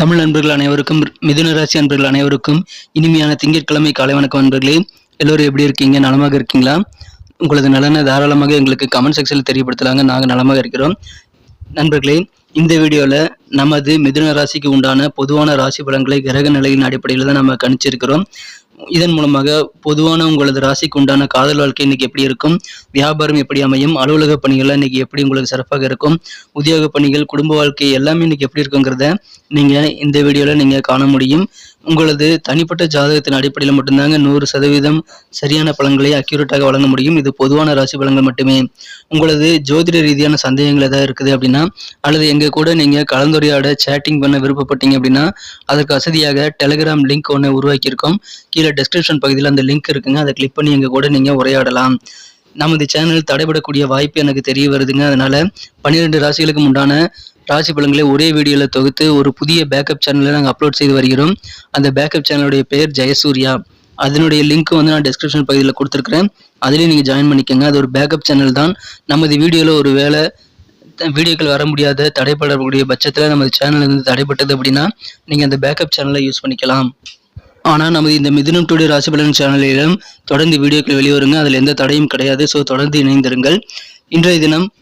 தமிழ் நண்பர்கள் அனைவருக்கும் மிதுன ராசி அன்பர்கள் அனைவருக்கும் இனிமையான திங்கட்கிழமை காலை வணக்கம் நண்பர்களே எல்லோரும் எப்படி இருக்கீங்க? நலமாக இருக்கீங்களா? உங்களது நலனை தாராளமாக எங்களுக்கு கமெண்ட் செக்ஷனில் தெரியப்படுத்தலாங்க. நாங்கள் நலமாக இருக்கிறோம். நண்பர்களே இந்த வீடியோவில் நமது மிதுன ராசிக்கு உண்டான பொதுவான ராசி பலன்களை கிரக நிலையின் அடிப்படையில் தான் நம்ம கணிச்சிருக்கிறோம். இதன் மூலமாக பொதுவான உங்களது ராசிக்கு உண்டான காதல் வாழ்க்கை இன்னைக்கு எப்படி இருக்கும்? வியாபாரம் எப்படி அமையும்? அலுவலக பணிகள் இன்னைக்கு எப்படி உங்களுக்கு சிறப்பாக இருக்கும்? உத்தியோக பணிகள் குடும்ப வாழ்க்கை எல்லாமே இன்னைக்கு எப்படி இருக்குங்கிறத நீங்க இந்த வீடியோல நீங்க காண முடியும். உங்களது தனிப்பட்ட ஜாதகத்தின் அடிப்படையில் மட்டும்தாங்க நூறு சதவீதம் சரியான பலன்களை அக்யூரேட்டாக வழங்க முடியும். இது பொதுவான ராசி பலன்கள் மட்டுமே. உங்களது ஜோதிட ரீதியான சந்தேகங்கள் ஏதாவது இருக்குது அப்படின்னா அல்லது எங்கள் கூட நீங்கள் கலந்துரையாட சேட்டிங் பண்ண விருப்பப்பட்டீங்க அப்படின்னா அதற்கு வசதியாக டெலிகிராம் லிங்க் ஒன்று உருவாக்கியிருக்கோம். கீழே டெஸ்கிரிப்ஷன் பகுதியில் அந்த லிங்க் இருக்குங்க. அதை கிளிக் பண்ணி எங்கள் கூட நீங்கள் உரையாடலாம். நமது சேனல் தடைபடக்கூடிய வாய்ப்பு எனக்கு தெரிய வருதுங்க. அதனால பன்னிரெண்டு ராசிகளுக்கு உண்டான ராசி பலன்களை ஒரே வீடியோவில் தொகுத்து ஒரு புதிய பேக்கப் சேனலில் நாங்கள் அப்லோட் செய்து வருகிறோம். அந்த பேக்கப் சேனலுடைய பெயர் ஜெயசூர்யா. அதனுடைய லிங்க் வந்து நான் டிஸ்கிரிப்ஷன் பகுதியில் கொடுத்துருக்குறேன். அதுலேயும் நீங்கள் ஜாயின் பண்ணிக்கோங்க. அது ஒரு பேக்கப் சேனல் தான். நமது வீடியோவில் ஒரு வேலை த- வீடியோக்கள் வர முடியாத தடைப்படக்கூடிய பட்சத்தில் நமது சேனல் வந்து தடைப்பட்டது அப்படின்னா நீங்கள் அந்த பேக்கப் சேனலை யூஸ் பண்ணிக்கலாம். ஆனால் நமது இந்த மிதுனம் டுடே ராசி பலன் சேனலிலும் தொடர்ந்து வீடியோக்கள் வெளிவருங்க. அதில் எந்த தடையும் கிடையாது. ஸோ தொடர்ந்து இணைந்திருங்கள். இன்றைய தினம்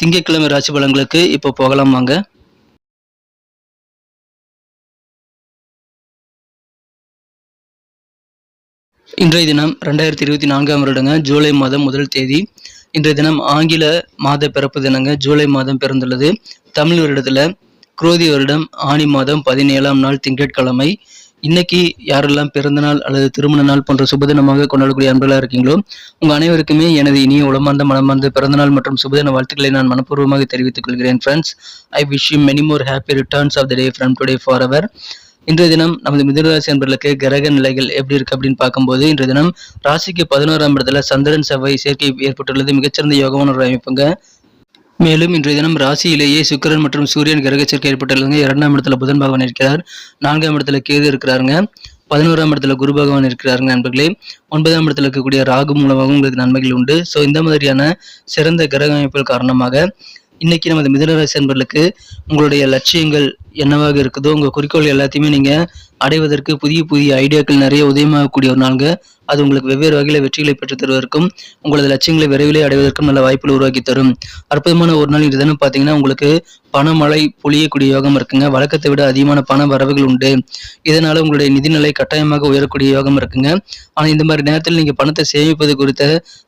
திங்கட்கிழமை ராசி பலன்களுக்கு இப்போ போகலாம் வாங்க. இன்றைய தினம் ரெண்டாயிரத்தி இருபத்தி நான்காம் வருடங்க ஜூலை மாதம் முதல் தேதி. இன்றைய தினம் ஆங்கில மாத பிறப்பு தினங்க ஜூலை மாதம் பிறந்துள்ளது. தமிழ் வருடத்துல குரோதி வருடம் ஆணி மாதம் பதினேழாம் நாள் திங்கட்கிழமை. இன்னைக்கு யாரெல்லாம் பிறந்த நாள் அல்லது திருமண நாள் போன்ற சுபதினமாக கொண்டாடக்கூடிய அன்பர்களாக இருக்கீங்களோ உங்கள் அனைவருக்குமே எனது இனிய உளமார்ந்த மனமார்ந்த பிறந்தநாள் மற்றும் சுபதின வாழ்த்துக்களை நான் மனப்பூர்வமாக தெரிவித்துக் கொள்கிறேன் friends I wish you many more happy returns of the day from today for our இன்றைய தினம் நமது மிதனராசி அன்பர்களுக்கு கிரக நிலைகள் எப்படி இருக்கு அப்படின்னு பார்க்கும்போது இன்றைய தினம் ராசிக்கு பதினோராம் இடத்துல சந்திரன் செவ்வாய் சேர்க்கை ஏற்பட்டுள்ளது. மிகச்சிறந்த யோகமான ஒரு அமைப்புங்க. மேலும் இன்றைய தினம் ராசியிலேயே சுக்கிரன் மற்றும் சூரியன் கிரக சேர்க்கை இரண்டாம் இடத்துல புதன் பகவான் இருக்கிறார். நான்காம் இடத்துல கேது இருக்கிறாருங்க. பதினோராம் இடத்துல குரு பகவான் இருக்கிறாருங்க நண்பர்களே. ஒன்பதாம் இடத்துல இருக்கக்கூடிய ராகு மூலமாகவும் உங்களுக்கு நன்மைகள் உண்டு. ஸோ இந்த மாதிரியான சிறந்த கிரக அமைப்புகள் காரணமாக இன்னைக்கு நமது மிதனராசி நண்பர்களுக்கு உங்களுடைய லட்சியங்கள் என்னவாக இருக்குதோ உங்கள் குறிக்கோள் எல்லாத்தையுமே நீங்கள் அடைவதற்கு புதிய புதிய ஐடியாக்கள் நிறைய உதயமாகக்கூடிய ஒரு நாளுங்க. அது உங்களுக்கு வெவ்வேறு வகையில வெற்றிகளை பெற்றுத் தருவதற்கும் உங்களது லட்சியங்களை விரைவிலே அடைவதற்கும் நல்ல வாய்ப்புகள் உருவாக்கி தரும். அற்புதமான ஒரு நாள் இது தினம் பார்த்தீங்கன்னா உங்களுக்கு பணமழை பொழியக்கூடிய யோகம் இருக்குங்க. வழக்கத்தை விட அதிகமான பண வரவுகள் உண்டு. இதனால உங்களுடைய நிதிநிலை கட்டாயமாக உயரக்கூடிய யோகம் இருக்குங்க. ஆனா இந்த மாதிரி நேரத்தில் நீங்க பணத்தை சேமிப்பது குறித்த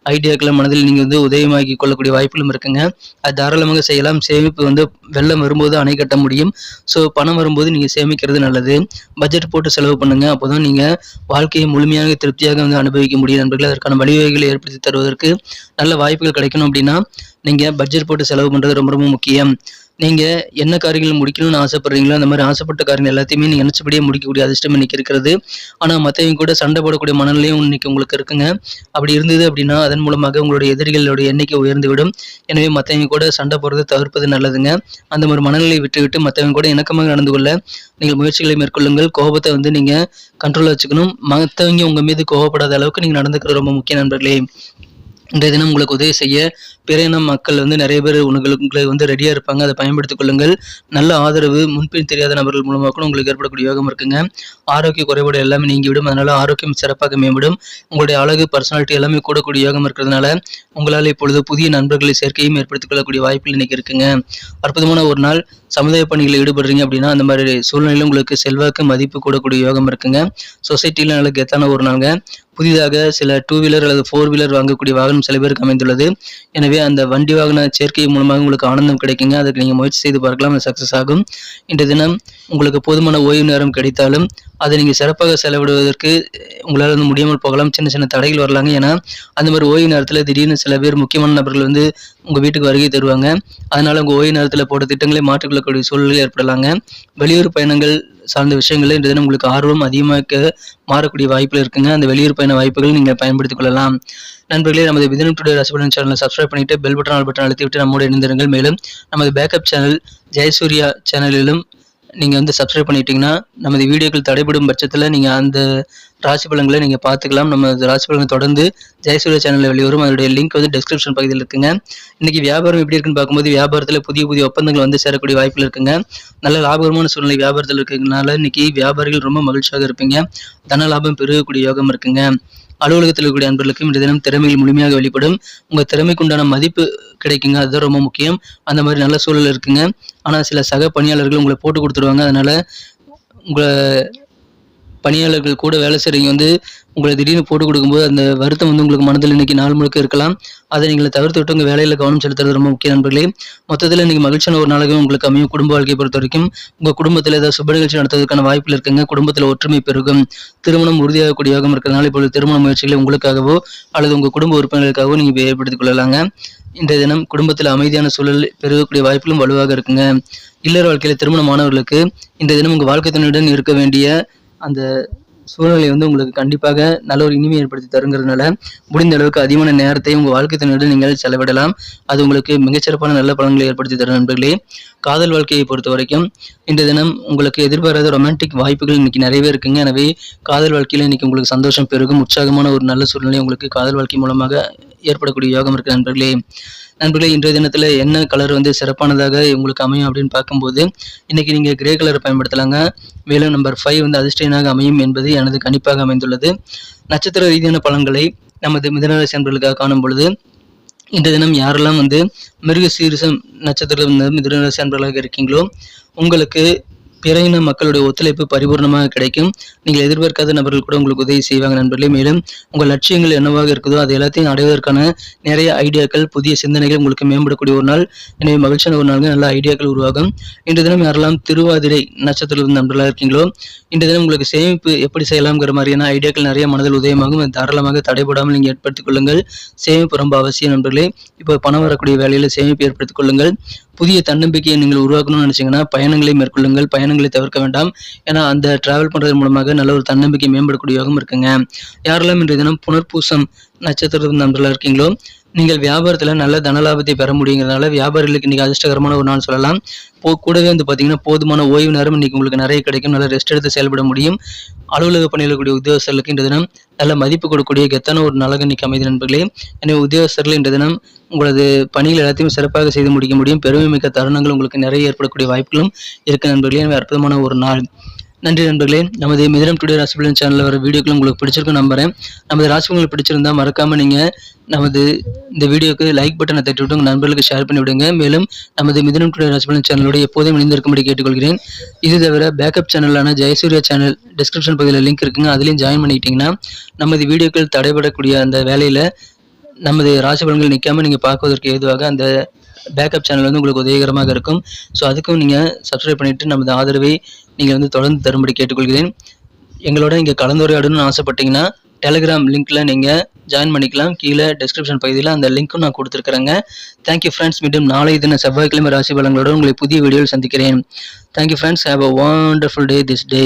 ஐடியாக்களை மனதில் நீங்க வந்து உதயமாக்கி கொள்ளக்கூடிய வாய்ப்புகளும் இருக்குங்க. அது தாராளமாக செய்யலாம். சேமிப்பு வந்து வெள்ளம் வரும்போது அணை கட்ட முடியும். ஸோ பணம் வரும்போது நீங்க சேமிக்கிறது நல்லது. பட்ஜெட் போட்டு செலவு பண்ணுங்க. அப்போதான் நீங்க வாழ்க்கையை முழுமையாக திருப்தியாக வந்து அனுபவிக்க முடியும் நண்பர்கள். அதற்கான வழிவகைகளை ஏற்படுத்தி தருவதற்கு நல்ல வாய்ப்புகள் கிடைக்கணும் அப்படின்னா நீங்க பட்ஜெட் போட்டு செலவு பண்றது ரொம்ப ரொம்ப முக்கியம். நீங்கள் என்ன காரியங்கள் முடிக்கணும்னு ஆசைப்படுறீங்களோ அந்த மாதிரி ஆசைப்பட்ட காரியங்கள் எல்லாத்தையுமே நீங்கள் நினச்சபடியே முடிக்கக்கூடிய அதிர்ஷ்டம் இன்னைக்கு இருக்கிறது. ஆனால் மற்றவங்க கூட சண்டை போடக்கூடிய மனநிலையும் இன்னைக்கு உங்களுக்கு இருக்குங்க. அப்படி இருந்தது அப்படின்னா அதன் மூலமாக உங்களுடைய எதிரிகளுடைய எண்ணிக்கை உயர்ந்து விடும் எனவே மற்றவங்க கூட சண்டை போடுறதை தவிர்ப்பது நல்லதுங்க. அந்த மாதிரி மனநிலையை விட்டுவிட்டு மற்றவங்க கூட இணக்கமாக நடந்து கொள்ள நீங்கள் முயற்சிகளை மேற்கொள்ளுங்கள். கோபத்தை வந்து நீங்கள் கண்ட்ரோலில் வச்சுக்கணும். மற்றவங்க உங்கள் மீது கோவப்படாத அளவுக்கு நீங்கள் நடந்துக்கிறது ரொம்ப முக்கிய நண்பர்களே. இன்றைய தினம் உங்களுக்கு உதவி செய்ய பிற இன மக்கள் வந்து நிறைய பேர் உங்களுக்கு உங்களை வந்து ரெடியாக இருப்பாங்க. அதை பயன்படுத்திக் கொள்ளுங்கள். நல்ல ஆதரவு முன்பின் தெரியாத நபர்கள் மூலமாக கூட உங்களுக்கு ஏற்படக்கூடிய யோகம் இருக்குங்க. ஆரோக்கிய குறைபாடு எல்லாமே நீங்கிவிடும். அதனால ஆரோக்கியம் சிறப்பாக மேம்படும். உங்களுடைய அழகு பர்சனாலிட்டி எல்லாமே கூடக்கூடிய யோகம் இருக்கிறதுனால உங்களால் இப்பொழுது புதிய நண்பர்களை சேர்க்கையும் ஏற்படுத்திக் கொள்ளக்கூடிய வாய்ப்புகள் இன்னைக்கு இருக்குங்க. அற்புதமான ஒரு நாள். சமுதாய பணிகளில் ஈடுபடுறீங்க அப்படின்னா அந்த மாதிரி சூழ்நிலையில் உங்களுக்கு செல்வாக்கு மதிப்பு கூடக்கூடிய யோகம் இருக்குங்க. சொசைட்டியில் நல்ல கெத்தான ஒரு நாளுங்க. புதிதாக சில டூ வீலர் அல்லது ஃபோர் வீலர் வாங்கக்கூடிய வாகனம் சில பேருக்கு அமைந்துள்ளது. எனவே அந்த வண்டி வாகன சேர்க்கை மூலமாக உங்களுக்கு ஆனந்தம் கிடைக்குங்க. அதுக்கு நீங்கள் முயற்சி செய்து பார்க்கலாம் அது சக்ஸஸ் ஆகும். இன்றைய தினம் உங்களுக்கு போதுமான ஓய்வு நேரம் கிடைத்தாலும் அதை நீங்கள் சிறப்பாக செலவிடுவதற்கு உங்களால் வந்து முடியாமல் போகலாம். சின்ன சின்ன தடைகள் வரலாங்க. ஏன்னா அந்த மாதிரி ஓய்வு நேரத்தில் திடீர்னு சில பேர் முக்கியமான நபர்கள் வந்து உங்கள் வீட்டுக்கு வருகை தருவாங்க. அதனால் உங்கள் ஓய்வு நேரத்தில் போட்ட திட்டங்களை மாற்றிக்கொள்ளக்கூடிய சூழ்நிலை ஏற்படலாங்க. வெளியூர் பயணங்கள் சார்ந்த விஷயங்களில் இன்றைய தினம் உங்களுக்கு ஆர்வம் அதிகமாக மாறக்கூடிய வாய்ப்புகள் இருக்குங்க. அந்த வெளியூர் பயண வாய்ப்புகள் நீங்கள் பயன்படுத்திக் கொள்ளலாம். நண்பர்களே நமது விதினம் டுடே ரசிபலன் சேனலை சப்ஸ்கிரைப் பண்ணிட்டு பெல் பட்டன் ஆல் பட்டன் அழுத்தி விட்டு நம்மோடு இணைந்திருங்கள். மேலும் நமது பேக்கப் சேனல் ஜெயசூர்யா சேனலிலும் நீங்கள் வந்து சப்ஸ்கிரைப் பண்ணிட்டீங்கன்னா நமது வீடியோக்கள் தடைபடும் பட்சத்தில் நீங்கள் அந்த ராசி பலன்களை நீங்கள் பார்த்துக்கலாம். நம்ம ராசி பலன்களை தொடர்ந்து ஜெயசூரிய சேனலில் வெளிவரும். அதோடைய லிங்க் வந்து டிஸ்கிரிப்ஷன் பகுதியில் இருக்குங்க. இன்றைக்கி வியாபாரம் எப்படி இருக்குன்னு பார்க்கும்போது வியாபாரத்தில் புதிய புதிய ஒப்பந்தங்கள் வந்து சேரக்கூடிய வாய்ப்பில் இருக்குங்க. நல்ல லாபகரமான சூழ்நிலை வியாபாரத்தில் இருக்கிறதுனால இன்றைக்கி வியாபாரிகள் ரொம்ப மகிழ்ச்சியாக இருப்பீங்க. தன லாபம் பெருகக்கூடிய யோகம் இருக்குங்க. அலுவலகத்தில் இருக்கக்கூடிய அன்பர்களுக்கும் இந்த தினம் திறமைகள் முழுமையாக வெளிப்படும். உங்கள் திறமைக்குண்டான மதிப்பு கிடைக்குங்க. அதுதான் ரொம்ப முக்கியம். அந்த மாதிரி நல்ல சூழல் இருக்குங்க. ஆனால் சில சக பணியாளர்கள் உங்களை போட்டு கொடுத்துருவாங்க. அதனால் உங்களை பணியாளர்கள் கூட வேலை செய்கிறவங்க வந்து உங்களை திடீர்னு போட்டு கொடுக்கும்போது அந்த வருத்தம் வந்து உங்களுக்கு மனதில் இன்னைக்கு நாள் முழுக்க இருக்கலாம். அதை நீங்கள் தவிர்த்து விட்டு உங்கள் வேலையில் கவனம் செலுத்துறது ரொம்ப முக்கிய நண்பர்களே. மொத்தத்தில் இன்னைக்கு மகிழ்ச்சியான ஒரு நாளாகவே உங்களுக்கு அமையும். குடும்ப வாழ்க்கையை பொறுத்த வரைக்கும் உங்கள் குடும்பத்தில் ஏதாவது சுப நிகழ்ச்சி நடத்துவதற்கான வாய்ப்பில் இருக்குங்க. குடும்பத்தில் ஒற்றுமை பெருகும். திருமணம் உறுதியாகக்கூடிய இருக்கிறதுனால இப்பொழுது திருமண முயற்சிகளை உங்களுக்காகவோ அல்லது உங்கள் குடும்ப உறுப்பினர்களுக்காகவோ நீங்கள் ஏற்படுத்திக் கொள்ளலாங்க. இன்றைய தினம் குடும்பத்தில் அமைதியான சூழல் பெருகக்கூடிய வாய்ப்பிலும் வலுவாக இருக்குங்க. இல்லற வாழ்க்கையில் திருமணமானவர்களுக்கு இன்றைய தினம் உங்கள் வாழ்க்கை துணையுடன் இருக்க வேண்டிய அந்த சூழ்நிலை வந்து உங்களுக்கு கண்டிப்பாக நல்ல ஒரு இனிமை ஏற்படுத்தி தருங்கிறதுனால முடிந்த அளவுக்கு அதிகமான நேரத்தை உங்கள் வாழ்க்கை துணையுடன் நீங்கள் செலவிடலாம். அது உங்களுக்கு மிகச்சிறப்பான நல்ல பலன்களை ஏற்படுத்தி தரும் நண்பர்களே. காதல் வாழ்க்கையை பொறுத்த வரைக்கும் இந்த தினம் உங்களுக்கு எதிர்பாராத ரொமான்டிக் வாய்ப்புகள் இன்னைக்கு நிறையவே இருக்குங்க. எனவே காதல் வாழ்க்கையில் இன்னைக்கு உங்களுக்கு சந்தோஷம் பெருகும். உற்சாகமான ஒரு நல்ல சூழ்நிலை உங்களுக்கு காதல் வாழ்க்கை மூலமாக ஏற்படக்கூடிய யோகம் இருக்கு நண்பர்களே. நண்பர்களே இன்றைய தினத்தில் என்ன கலர் வந்து சிறப்பானதாக உங்களுக்கு அமையும் அப்படின்னு பார்க்கும்போது இன்னைக்கு நீங்கள் கிரே கலர் பயன்படுத்தலாங்க. மேலும் நம்பர் ஃபைவ் வந்து அதிர்ஷ்டனாக அமையும் என்பது எனது கணிப்பாக அமைந்துள்ளது. நட்சத்திர ரீதியான பலன்களை நமது மிதனராசி நண்பர்களுக்காக காணும் பொழுது இந்த தினம் யாரெல்லாம் வந்து மிருக சீரிசம் நட்சத்திரம் மிதனராசி அன்பர்களாக இருக்கீங்களோ உங்களுக்கு பிற இன மக்களுடைய ஒத்துழைப்பு பரிபூர்ணமாக கிடைக்கும். நீங்கள் எதிர்பார்க்காத நபர்கள் கூட உங்களுக்கு உதவி செய்வாங்க நண்பர்களே. மேலும் உங்கள் லட்சியங்கள் என்னவாக இருக்குதோ அது எல்லாத்தையும் அடைவதற்கான நிறைய ஐடியாக்கள் புதிய சிந்தனைகள் உங்களுக்கு மேம்படக்கூடிய ஒரு நாள். எனவே மகிழ்ச்சியான ஒரு நாள் நல்ல ஐடியாக்கள் உருவாகும். இன்று தினம் யாரெல்லாம் திருவாதிரை நட்சத்திரத்தில் நண்பர்களாக இருக்கீங்களோ இன்று தினம் உங்களுக்கு சேமிப்பு எப்படி செய்யலாம்ங்கிற மாதிரியான ஐடியாக்கள் நிறைய மனதில் உதயமாகும். அது தாராளமாக தடைபடாமல் நீங்கள் ஏற்படுத்திக் கொள்ளுங்கள். சேமிப்பு ரொம்ப அவசியம் நண்பர்களே. இப்போ பணம் வரக்கூடிய வேலையில் சேமிப்பு ஏற்படுத்திக் கொள்ளுங்கள். புதிய தன்னம்பிக்கையை நீங்கள் உருவாக்கணும்னு நினைச்சீங்கன்னா பயணங்களை மேற்கொள்ளுங்கள். பயணங்களை தவிர்க்க வேண்டாம். ஏன்னா அந்த டிராவல் பண்றது மூலமாக நல்ல ஒரு தன்னம்பிக்கை மேம்படக்கூடிய யோகம் இருக்குங்க. யாரெல்லாம் இன்றைய தினம் புனர்பூசம் நட்சத்திர நண்பர்களாக இருக்கீங்களோ நீங்கள் வியாபாரத்தில் நல்ல தனலாபத்தை பெற முடியுங்கிறதுனால வியாபாரிகளுக்கு இன்றைக்கி அதிர்ஷ்டகரமான ஒரு நாள் சொல்லலாம். போ கூடவே வந்து பார்த்தீங்கன்னா போதுமான ஓய்வு நேரம் இன்றைக்கி உங்களுக்கு நிறைய கிடைக்கும். நல்லா ரெஸ்ட் எடுத்து செயல்பட முடியும். அலுவலக பணியில் கூடிய உத்தியோகஸ்தர்களுக்கு இன்று தினம் நல்ல மதிப்பு கொடுக்கக்கூடிய கெத்தான ஒரு நலகம் இன்னைக்கு அமைதி நண்பர்களே. எனவே உத்தியோகஸ்தர்கள் இன்று தினம் உங்களது பணிகள் எல்லாத்தையும் சிறப்பாக செய்து முடிக்க முடியும். பெருமை மிக்க தருணங்கள் உங்களுக்கு நிறைய ஏற்படக்கூடிய வாய்ப்புகளும் இருக்க நண்பர்களே. எனவே அற்புதமான ஒரு நாள். நன்றி நண்பர்களே. நமது மிதனம் டுடே ராசிபலன் சேனலில் வர வீடியோக்கள் உங்களுக்கு பிடிச்சிருக்கும் நம்புறேன். நமது ராசிபலன் பிடிச்சிருந்தா மறக்காமல் நீங்கள் நமது இந்த வீடியோக்கு லைக் பட்டனை தட்டி விட்டு உங்கள் நண்பர்களுக்கு ஷேர் பண்ணி விடுங்க. மேலும் நமது மிதனம் டுடே ராசிபலன் சேனலோட எப்போதும் இணைந்திருக்கும்படி கேட்டுக்கொள்கிறேன். இது தவிர பேக்கப் சேனலான ஜெயசூர்யா சேனல் டிஸ்கிரிப்ஷன் பகுதியில் லிங்க் இருக்குங்க. அதுலேயும் ஜாயின் பண்ணிக்கிட்டிங்கன்னா நமது வீடியோக்கள் தடைபடக்கூடிய அந்த வேலையில் நமது ராசி பலன்கள் நீங்கள் பார்க்குவதற்கு ஏதுவாக அந்த பேக்கப் சேனல் வந்து உங்களுக்கு உதவிகரமாக இருக்கும். ஸோ அதுக்கும் நீங்கள் சப்ஸ்கிரைப் பண்ணிவிட்டு நமது ஆதரவை நீங்கள் வந்து தொடர்ந்து தரும்படி கேட்டுக்கொள்கிறேன். எங்களோட இங்கே கலந்துரையாடணும்னு ஆசைப்பட்டீங்கன்னா டெலிகிராம் லிங்க்கில் நீங்கள் ஜாயின் பண்ணிக்கலாம். கீழே டிஸ்கிரிப்ஷன் பகுதியில் அந்த லிங்க்கும் நான் கொடுத்துருக்குறேங்க. தேங்க்யூ ஃப்ரெண்ட்ஸ் மீண்டும் நாளை தின செவ்வாய்க்கிழமை ராசி பலன்களோடு உங்களை புதிய வீடியோவில் சந்திக்கிறேன். Thank you friends have a wonderful day this day